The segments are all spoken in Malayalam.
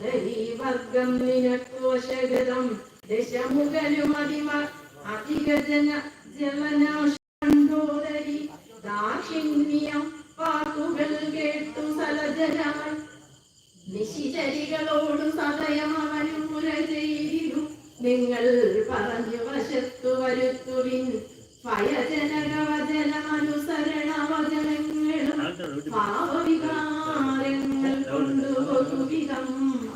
വർഗം നിനക്കോശഗതം. ദശമുഖനും അതിമ അധികജന ജലനാശോദരി ദാക്ഷിണ്യം വാക്കുകൾ കേട്ടു സലജനവൻ നിശിചരികളോട് സദയം അവനും മുര ചെയ്തിരു നിങ്ങൾ പറഞ്ഞു വശത്തു വരുത്തുവിൻ. ഭയജനകവചനമനുസരണവചനങ്ങളും ഭാവവികാരങ്ങൾ കൊണ്ടുപോകുവിധം.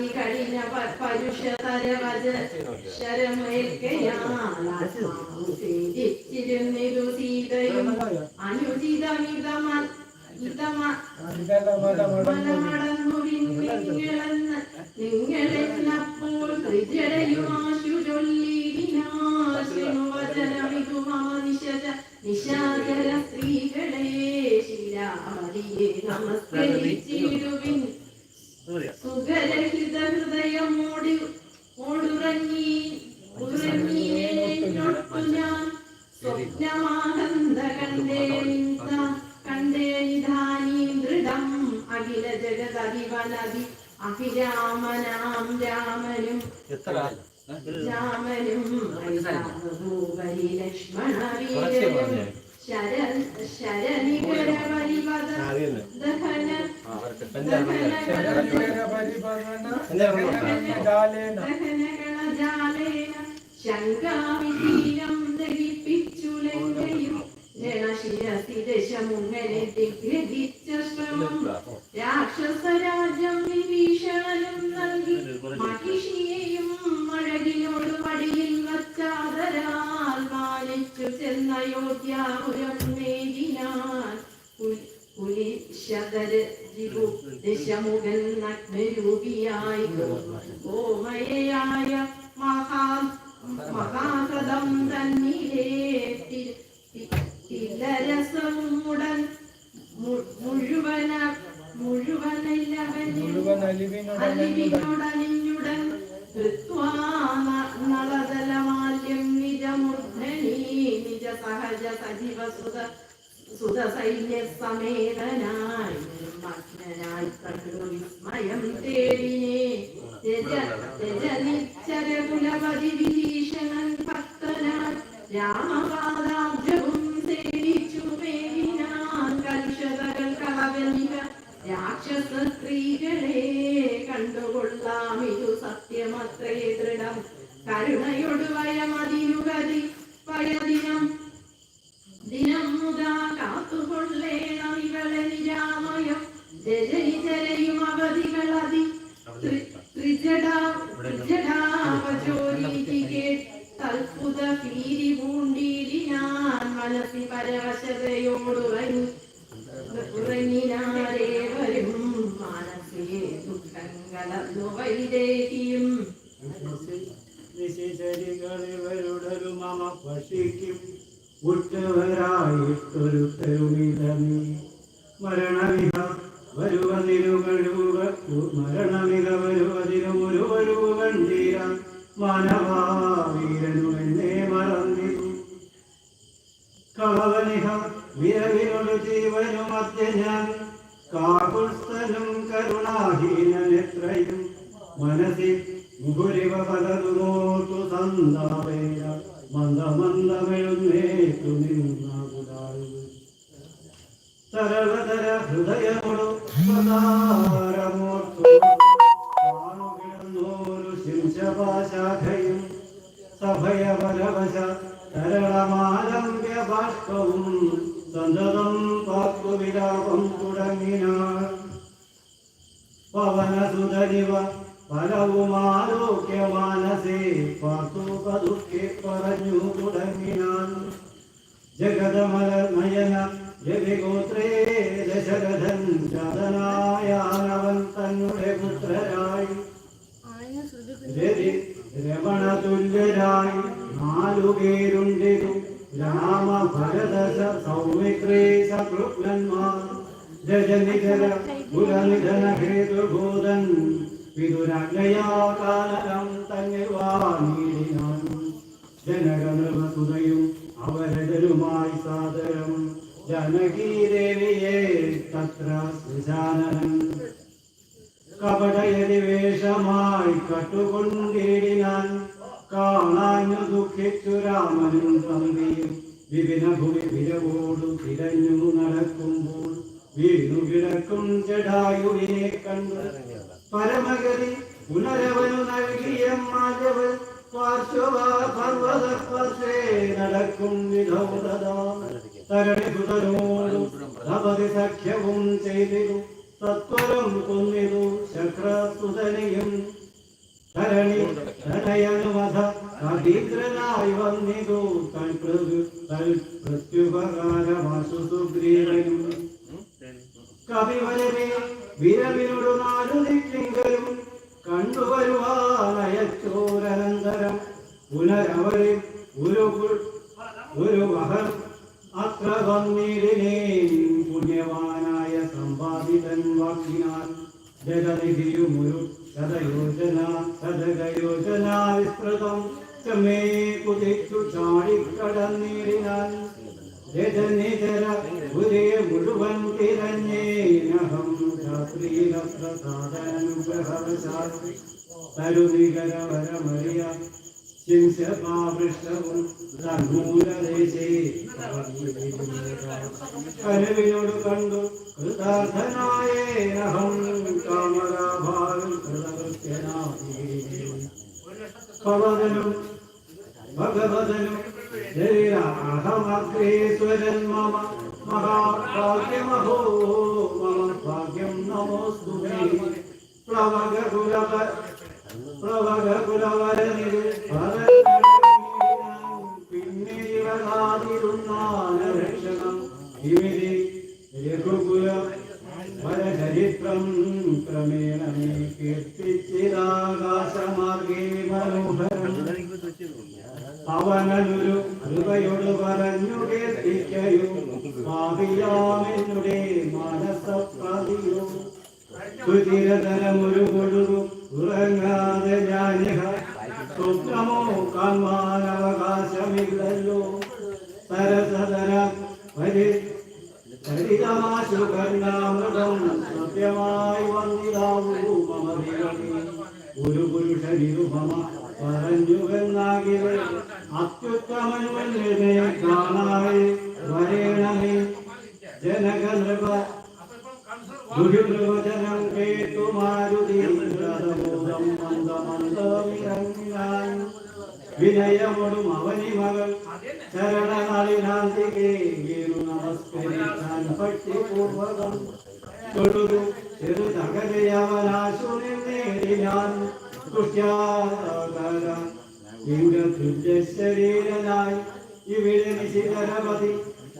അതികഠിന പരുഷതരവജ ശരമേൽക്കയാളിച്ചിരുന്നിരു സീതയും അനുചിതമിതമ മലമടന്നു നിങ്ങളെന്ന് നിങ്ങളെന്നപ്പോൾ ത്രിജടയുമാശു ചൊല്ലിനാശനുവചനമിതുമാനിശ നിശാചര സ്ത്രീകളെ ശിരാമതിയെ നമസ്കരിച്ചിടുവിൻ സ്വപ്നമാനന്ദ കണ്ടേ കണ്ടേ നിധാനീ ദൃഢം അഖില ജഗതതിവനതി അഭിരാമനാം രാമനും രാമനും ഭൂപരി ലക്ഷ്മണ വീരനും ശരൺ ശരണികര പരിപദ ദഹന ദഹനഗണജാലേന ശങ്കാവിധീരം ദഹിപ്പിച്ചുലങ്കയും രണശിരസിരശമുങ്ങനെ ദിഗ്രഹിച്ച ശ്രമം രാക്ഷസരാജ്യം വിഭീഷണനും നൽകി മഹിഷിയെയും അഴകിനോട് മടിയിൽ വച്ചാതരാൽ മാനിച്ചു ചെന്നയോധ്യാപുരം നേരിനാൻ പുലിശതര ജിഗു ദശമുഖൻ നഗ്നരൂപിയായി. ഗോമയായ മഹാ മഹാകൃതം തന്നിലേ തി- തി- തിലരസം മുടൻ മു- മുഴുവന മുഴുവൻ അലിവിനോടലിഞ്ഞുടൻ നളതലമാല്യം നിജമൂർധനി നിജ സഹജ സജീവ സുത സുത സൈന്യ സമേതനായി നിർമ്മഗ്നനായി കണ്ടു വിസ്മയം തേടിനെ. രജ രജനിച്ചരകുലപതി വിഭീഷണൻ ഭക്തനായി രാമപാദാബ്ജവും രാക്ഷസ സ്ത്രീകളെ കണ്ടുകൊള്ളാം. ഇതു സത്യമത്രേ ദൃഢം. കരുണയോട് വയമതിരുകതി പയദിനം ദിനം മുതാ കാത്തുകൊള്ളേണം ഇവളെ നിരാമയം. രജനിചരയും അവധികളതി. തൽപുത ഭക്ഷിക്കും ഉറ്റവരായിട്ടൊരു തെരുവിലമി. മരണമിക വരുവതിരുകഴുക മരണമിക വരുവതിരുമൊരു വരുവ കണ്ടീര മാനവാവീരനു എന്നെ മറന്നിരു കളവനിഹ വിരവിനൊരു ജീവനും മധ്യ ഞാൻ. കാകുൽസ്ഥനും കരുണാഹീനനെത്രയും മനസ്സിൽ മുഹുരിവ പലതുമോർത്തു സന്താപേന മന്ദമന്ദമെഴുന്നേറ്റു നിന്നാകുതാഴുക തരളതര ഹൃദയമൊടു പ്രതാരമോർത്തു കാണുകിടന്നോരു ശിംശപാശാഖയും സഭയപരവശ തരളമാലംബ്യ ബാഷ്പവും സന്തതം പാത്തു വിലാപം തുടങ്ങിനാൾ പവനസുതരിവ പലവുമാലോക്യ മാനസേ പാർത്തു പതുക്കെ പറഞ്ഞു തുടങ്ങിനാൻ ജഗതമല നയന ജഗോത്രേ ദശരഥൻ ജാതനായാനവൻ തന്നെ പുത്രരായി രതി രമണതുല്യരായി നാലുപേരുണ്ടിതു രാമ ഭരത സൗമിത്രേ ശത്രുഘ്നന്മാർ ജജനിധര കുലനിധന ഹേതുഭൂതൻ വിദുരജ്ഞയാ കാലം തന്നെ അവരതരുമായി സാദരം. ജനകീദേവിയെ തത്ര സുജാനനം കപടയതിവേഷമായി കട്ടുകൊണ്ടിടിനാൻ കാണാഞ്ഞു ദുഃഖിച്ചു രാമനും തമ്പിയും. ഭൂമി വിരവോടു തിരഞ്ഞു നടക്കുമ്പോൾ വീണു കിടക്കും ജടായുവിനെ കണ്ടു. പരമഗതി പുനരവനു നൽകിയ മാധവൻ പർവതസ്പർശേ നടക്കും തപതി സഖ്യവും ചെയ്തിരു തത്വരം കൊന്നിരു ശക്രസുതനെയും. ധരണി ധനയനുമധ കടീന്ദ്രനായി വന്നിതു തൽപ്രതു തൽ പ്രത്യുപകാരമാശു സുഗ്രീവനും. കവിവരനെ വിരവിനോട് നാലു ദിക്കിങ്കലും കണ്ടുവരുവാനയച്ചോരനന്തരം പുനരവരെ ഒരു ഒരു വഹർ അത്ര വന്നിടിനേ പുണ്യവാനായ സമ്പാദിതൻ വാക്കിനാൽ ജഗതിരിയുമൊരു ശതയോജന ശതകയോജന വിസ്തൃതം ചമേ കുതിച്ചു ചാടിക്കടന്നിടിനാൻ ജജനിതര പുതിയ മുഴുവൻ തിരഞ്ഞേനഹം രാത്രിയിലപ്രസാദനുഗ്രഹവശാൽ തരുനികരവരമറിയ ശിംശപാവൃഷ്ടവും തന്മൂലദേശേ കരുവിനോട് കണ്ടു കൃതാർത്ഥനായേനഹം കാമരാഭാരം കൃതകൃത്യനായി പവനനും ഭഗവതനും അഹമഗ്രേശ്വരൻ മമ മഹാഭാഗ്യമഹോ മമ ഭാഗ്യം നമോസ്തു പ്ലവകുലവ പ്ലവകുലവരനിൽ പിന്നെ ഇവരാതിരുന്നാനരക്ഷണം ഇവരെ രഘുകുല വരചരിത്രം ക്രമേണ മേ കീർത്തിച്ചിരാകാശമാർഗേ മനോഹരം അവനൊരു കൃപയോട് പറഞ്ഞു കേൾപ്പിക്കയും പാപിയാമെന്നുടെ മനസ്സപ്രതിയോ. സുചിരതരമൊരു കൊഴുകും ഉറങ്ങാതെ ഞാനിഹ സ്വപ്നമോ കാണാനവകാശമില്ലല്ലോ സരസതര പരി ചരിതമാശു കർണാമൃതം സത്യമായി വന്നിതാവൂ മമ ഒരു പുരുഷനിരു മമ പറഞ്ഞുവെന്നാകിലെ അത്യുത്തമനുവനെ കാണാതെ വരേണമേ ജനക നൃപ ദുരിതവചനം കേട്ടു മാരുതി രഥബോധം മന്ദമന്ദമിറങ്ങിനാൻ വിനയമൊടും അവനി മകൾ ചരണനളിനാന്തികേ വീണു നമസ്കരിക്കാൻ ഭക്തിപൂർവകം തൊഴുതു ചെറു തകരയവനാശു നിന്നേടി ഞാൻ കുഷ്യാകര ശരീരനായി ഇവിടെ നിശിതരമതി.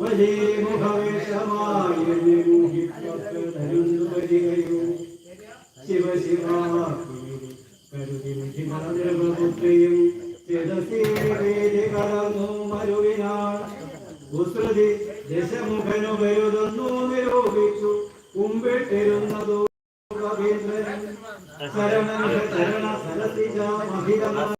വലിയ മുഖവേഷമായി എന്നെ മോഹിപ്പൊക്കെ തരുന്നു വരികയോ. ശിവ ശിവ കരുതി നിധിപുത്രിയും ചിരസീവേദി കലർന്നു മരുവിനാൾ കുസൃതി ദശമുഖനു വരുതെന്നു നിരൂപിച്ചു. കുമ്പിട്ടിരുന്നതോ രവീന്ദ്രൻ. ശരണ ശരണ സരസിജ മഹിതമായി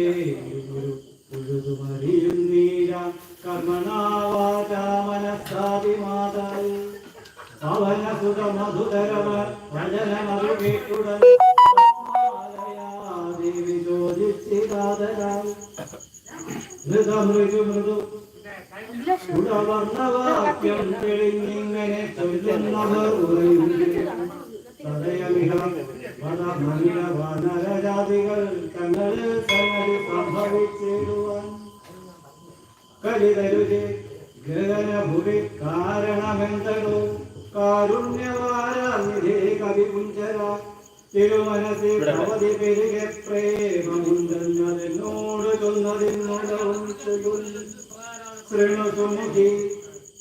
വനമനില വനരജാതികൾ തങ്ങളിൽ സംഭവിച്ചിടുവാൻ കലിതരുതി ഗഗനഭുവി കാരണമെന്തടോ കാരുണ്യവാരാനിധേ കവിപുഞ്ചര തിരുമനസി ഭവതി പെരുകെ പ്രേമമുണ്ടെന്നതിനോട് ചൊന്നതിനോടവും ചൊല്ലുൽ ശൃണുസുമുഖി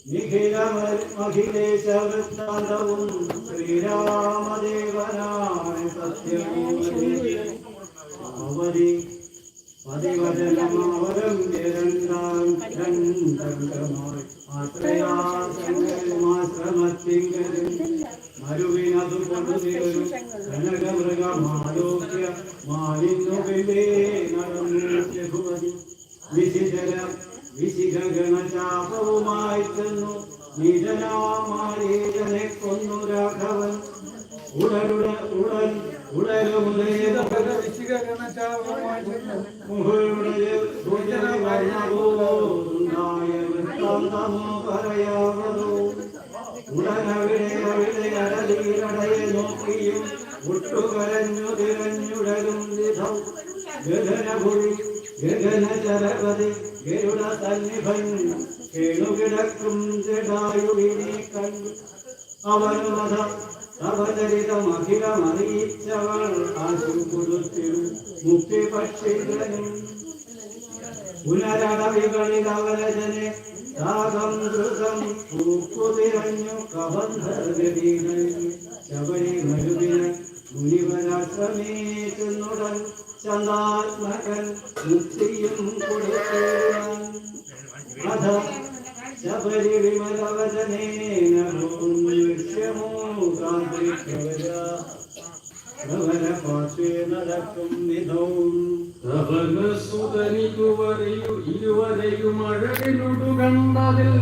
നിഖിലമഖിലേശവൃത്താന്തവും ശ്രീരാമദേവനായ സത്യമൂലി അവധി പതിവചനമാവരം രണ്ടാം രണ്ടംഗമായി ആശ്രയാശ്രമത്തിങ്കലും മരുവിനതു കൊണ്ടുതിരും കനകമൃഗമാലോക്യ മാലിന്യു പിമ്പേ നടന്നു ഭുവതി വിശിജല വിശിഖഗണചാപവുമായി ചെന്നു. നിജനാമാരീജനെ കൊന്നു രാഘവൻ. ഉടരുട തിരഞ്ഞുടലും വിധം. ഗഗനഭുവി ഗഗനചരപതി ഗരുഡ സന്നിഭൻ കേണുകിടക്കും ജടായുവിനെ കണ്ടു അവനുമത അവതരിതമഖിലമറിയിച്ചവൾ ആശുപുരുത്തിൽ മുക്തി പക്ഷികളും പുനരടവികളിൽ അവരജനെ രാഗം ദൃതം പൂക്കുതിരഞ്ഞു കബന്ധഗതികൾ ശബരി മരുവിനെ മുനിവരാശ്രമേറ്റുന്നുടൻ ചന്ദാത്മകൻ മുക്തിയും കൊടുക്കുവാൻ അധ ശബരി പ്രവര പാർശ്വേ നടക്കും വിധവും അവനസുതനിതുവരെയു ഇരുവരെയും അഴകിലുടു കണ്ടതിൽ